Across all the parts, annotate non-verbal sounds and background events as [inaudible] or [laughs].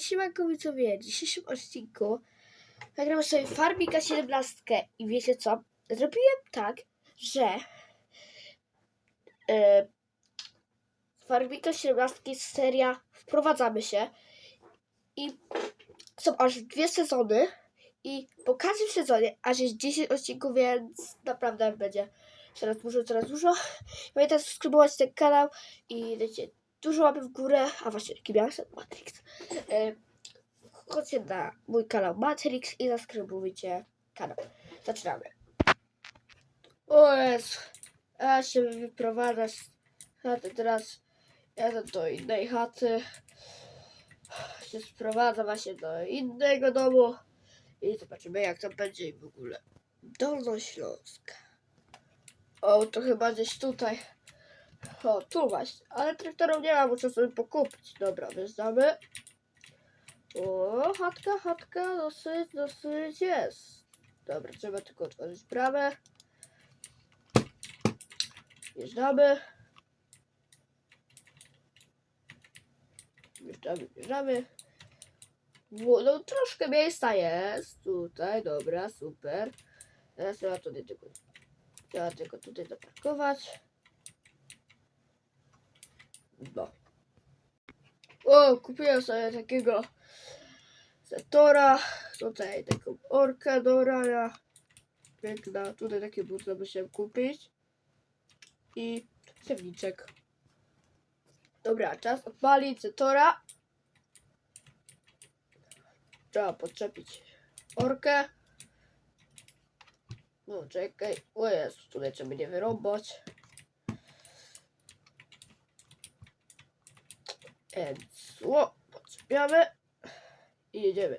Siemanko widzowie, w dzisiejszym odcinku nagramy sobie Farmika 17 i wiecie co? Zrobiłem tak, że e, Farmika 17 jest seria Wprowadzamy się i są aż dwie sezony i po każdym sezonie aż jest 10 odcinków, więc naprawdę będzie coraz dużo, coraz dużo. Pamiętajcie subskrybować ten kanał i dajcie dużo łapy w górę, a właśnie jaki miałem Matrix. E, Chodźcie na mój kanał Matrix i zasubskrybujcie kanał. Zaczynamy. O Jezu, ja się wyprowadzę z chaty teraz. Jadę do innej chaty. Się sprowadzam właśnie do innego domu. I zobaczymy jak to będzie w ogóle. Dolnośląska. O, to chyba gdzieś tutaj. O, tu właśnie. Ale traktorów nie ma, muszę sobie pokupić. Dobra, wjeżdżamy. O, chatka, chatka, dosyć, dosyć jest. Dobra, trzeba tylko otworzyć bramę. Wjeżdżamy. Wjeżdżamy, wjeżdżamy. Wo- No troszkę miejsca jest. Tutaj, dobra, super. Teraz trzeba tutaj tylko, trzeba tylko tutaj zaparkować. No. O, kupiłem sobie takiego Zetora, tutaj taką orkę do rania. Piękna, tutaj takie buty musiałem kupić. I siewniczek. Dobra, czas odpalić Zetora. Trzeba podczepić orkę. No czekaj, o jest, tutaj trzeba nie wyrąbać. Więc, o, podczepiamy i jedziemy.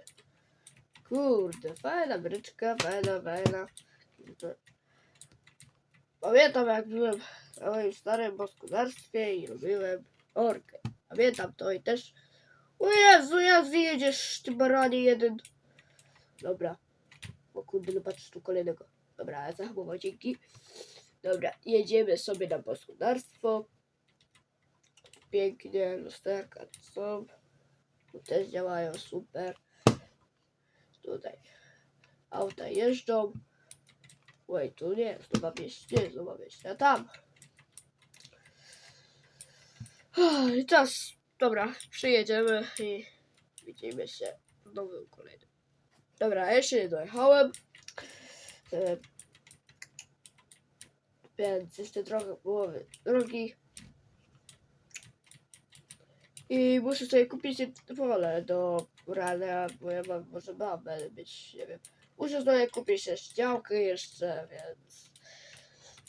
Kurde, fajna bryczka, fajna, fajna. Pamiętam jak byłem na moim starym gospodarstwie i robiłem orkę. Pamiętam to i też... O Jezu, jak zjedziesz, ty baranie jeden. Dobra. O kurde, no patrz tu kolejnego. Dobra, zahamował, dzięki. Dobra, jedziemy sobie na gospodarstwo. Pięknie, lusterka tu są. Tu też działają super. Tutaj auta jeżdżą. Oj, tu nie, tu ma wieść, nie, tu ma wieść, a tam. I teraz, dobra, przyjedziemy i widzimy się w nowym kolejnym. Dobra, jeszcze nie dojechałem. E, więc jeszcze trochę połowy drogi. I muszę sobie kupić pole do rana, bo ja mam, może mam mieć, nie wiem. Muszę sobie kupić też działkę jeszcze, więc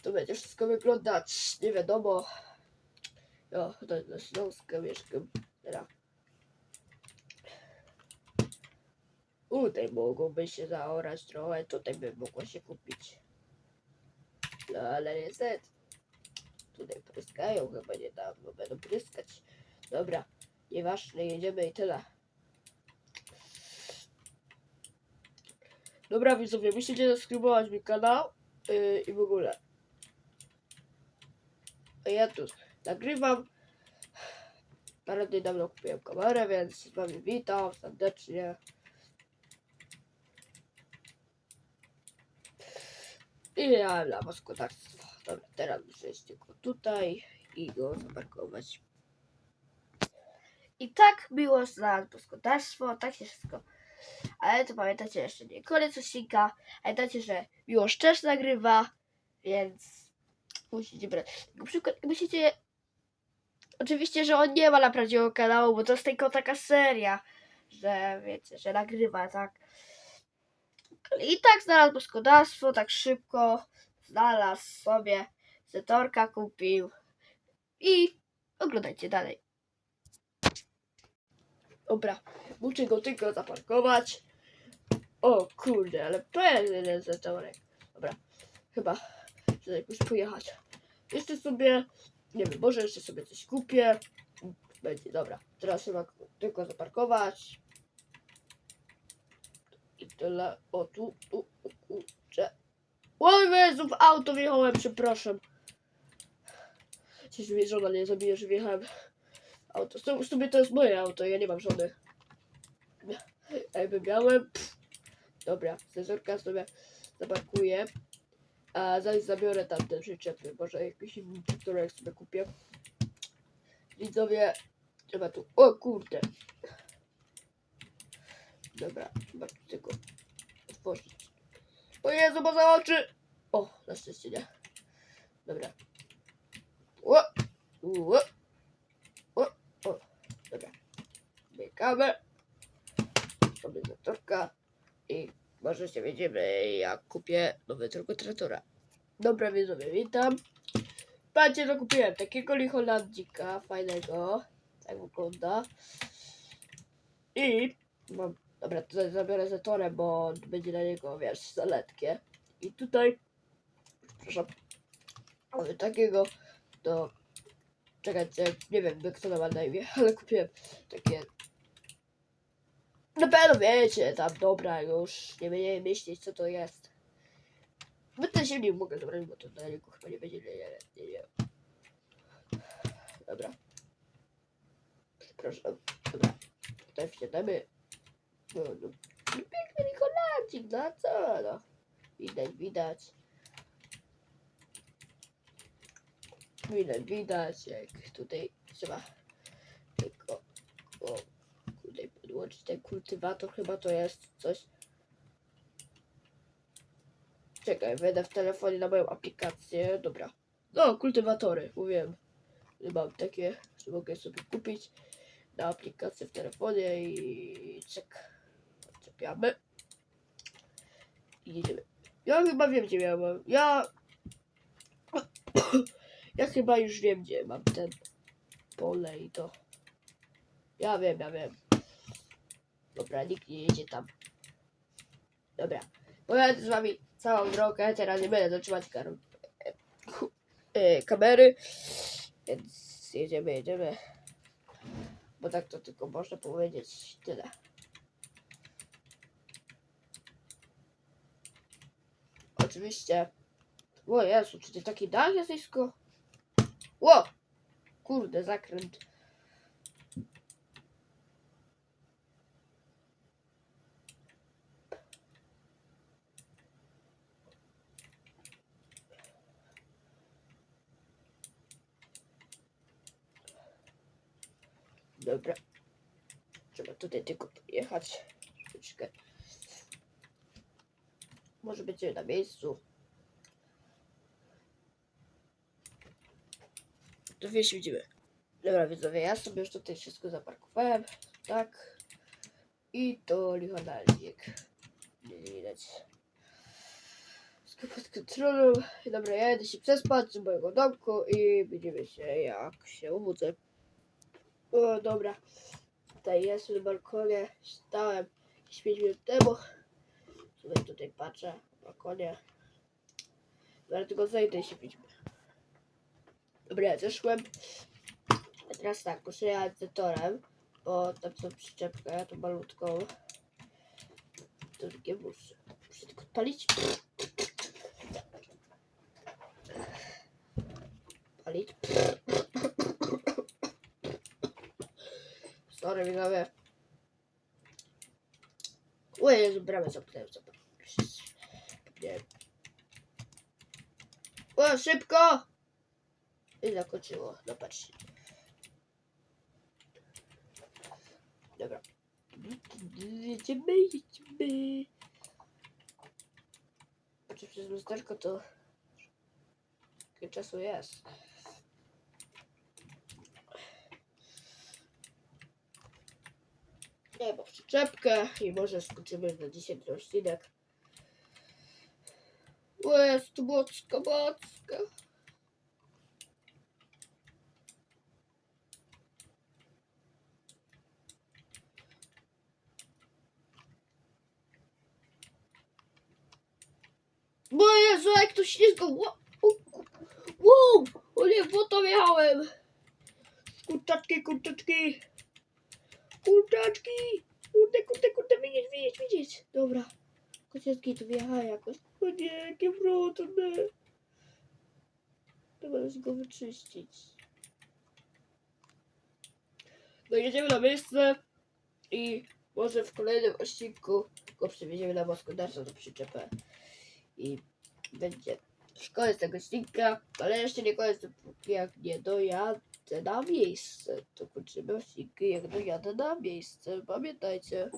to będzie wszystko wyglądać, nie wiadomo. Jo, tutaj na Śląskę mieszkam. Tutaj mogłoby się zaorać trochę, tutaj by mogło się kupić. No ale niestety. Tutaj pryskają chyba niedawno, będą pryskać. Dobra, nieważne, jedziemy i tyle. Dobra widzowie, musicie zasubskrybować mi kanał yy, i w ogóle. A ja tu nagrywam. Dni dawno kupiłem kamerę, więc z wami witam serdecznie. I ja dla was gospodarstwo. Dobra, teraz muszę jeszcze tylko tutaj i go zaparkować. I tak było znalazł gospodarstwo, tak się wszystko. Ale to pamiętacie jeszcze nie koniec odcinka. Pamiętacie, że Miłosz też nagrywa, więc musicie brać. Na przykład musicie. Oczywiście, że on nie ma na prawdziwego kanału, bo to jest tylko taka seria, że wiecie, że nagrywa, tak. I tak znalazł gospodarstwo, tak szybko znalazł sobie, zetorka kupił i oglądajcie dalej. Dobra, muszę go tylko zaparkować. O kurde, ale pełny zatorek. Dobra, chyba chcę jakoś pojechać. Jeszcze sobie, nie wiem, może jeszcze sobie coś kupię. Będzie, dobra. Teraz trzeba tylko zaparkować. I tyle. O, tu, tu, o kurczę. O Jezu, w auto wjechałem, przepraszam. Coś mnie żona nie zabije, że wjechałem. Auto, w sumie to jest moje auto, ja nie mam żony. Jakby miałem. Pff. Dobra, sezorka sobie zaparkuję. A zaś zabiorę tamte przyczepy. Może jakiś inny traktorek sobie kupię. Widzowie, trzeba tu. O kurde. Dobra, tu tylko otworzyć. O Jezu, bo za oczy! O, na szczęście nie. Dobra. O! O! O! Dobra. Biegamy. Sobie zatorka. I może się będziemy, jak kupię nowy traktora. Dobra, widzowie, witam. Patrzcie, co kupiłem. Takiego licholandzika fajnego. Tak wygląda. I mam... Dobra, tutaj zabiorę zatorę, bo będzie na niego, wiesz, zaletkie. I tutaj... Przepraszam. Mamy takiego do... Czekajcie, nie wiem, jak to ma na imię, [laughs] ale kupiłem takie... Na pewno wiecie, tam dobra, już nie będziemy myśleć, co to jest. Będę się nie mogę zabrać, bo to na niego chyba nie będzie, nie, nie, nie, nie. Dobra. Przepraszam, dobra. Tutaj wsiadamy. No, no. no piękny Nikolacik, no co no. Widać, widać. Widać, widać, jak tutaj trzeba tylko o, tutaj ten kultywator, chyba to jest coś. Czekaj, wejdę w telefonie na moją aplikację, dobra. No, kultywatory, mówiłem, mam takie, że mogę sobie kupić na aplikację w telefonie i czek. Odczepiamy. I jedziemy. Ja chyba wiem, gdzie miałem. Ja. [coughs] Ja chyba już wiem, gdzie mam ten pole i to. Ja wiem, ja wiem. Dobra, nikt nie jedzie tam. Dobra. Pojadę z wami całą drogę, teraz nie będę zatrzymać kar- e, kamery. Więc jedziemy, jedziemy. Bo tak to tylko można powiedzieć tyle. Oczywiście. O Jezu, czy ty taki dach jest nisko? Ło! Kurde, zakręt. Dobra. Trzeba tutaj tylko jechać. Troszeczkę. Może będzie na miejscu. To wiesz, widzimy. Dobra, widzowie, ja sobie już tutaj wszystko zaparkowałem. Tak. I to lichonalnik. Nie nie widać. Wszystko pod kontrolą. Dobra, ja jedę się przespać do mojego domku i będziemy się jak się obudzę. O, dobra. Tutaj jestem na balkonie. Stałem jakieś 5 minut temu. Sobie tutaj patrzę na balkonie. Zaraz tylko zejdę i się widzimy. Dobra, zeszłem. A teraz tak, muszę jechać z bo tam są przyczepkę, tą malutką. To takie muszę. Muszę tylko odpalić. Palić. Sorry, widzowie. O Jezu, bramę zamknąłem. O, szybko! I zakończyło. No patrzcie. Dobra. Jedziemy, jedziemy. Patrzę przez lusterko, to... Ile czasu jest? Nie, bo przyczepkę i może skończymy na dzisiaj ten odcinek. O, jest tu bocka, bocka. Bo Jezu, jak to ślizgo. O- Wow! O nie, w to wjechałem. Kurczaczki, kurczaczki. Kurczaczki. Kurde, kurde, kurde, widzieć, widzieć, widzieć. Dobra. Kociatki tu wjechałem jakoś. O nie, jakie brudne. Trzeba już go wyczyścić. No jedziemy na miejsce i może w kolejnym odcinku go przewieziemy na gospodarstwo do przyczepę i będzie koniec tego odcinka, ale jeszcze nie koniec, jak nie dojadę na miejsce. To kończymy odcinki, jak dojadę na miejsce. Pamiętajcie.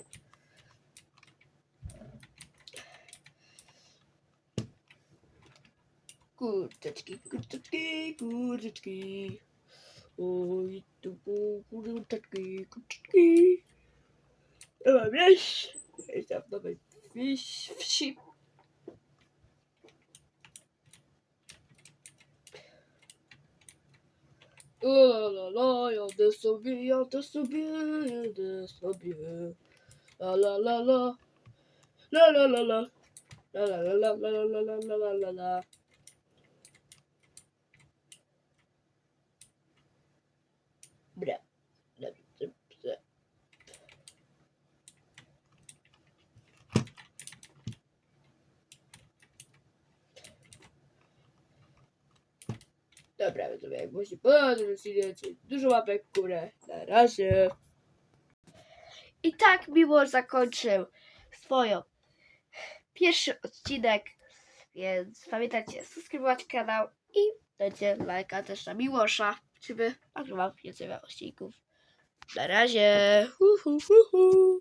Kurczeczki, kurczeczki, kurczeczki. Oj, tu bu- kurczeczki, kurczeczki. Nowa wieś. Jestem w nowej wsi. La la la, jadę sobie, jadę sobie, jadę sobie. La la la la. La la la la. La la la la la la la la la la Dobra, widzowie, jak właśnie podróżujecie, dużo łapek w górę. Na razie. I tak miło zakończył swoją pierwszy odcinek, więc pamiętajcie subskrybować kanał i dajcie lajka też na Miłosza, żeby nagrywam więcej odcinków. Na razie. Hu, hu, hu, hu.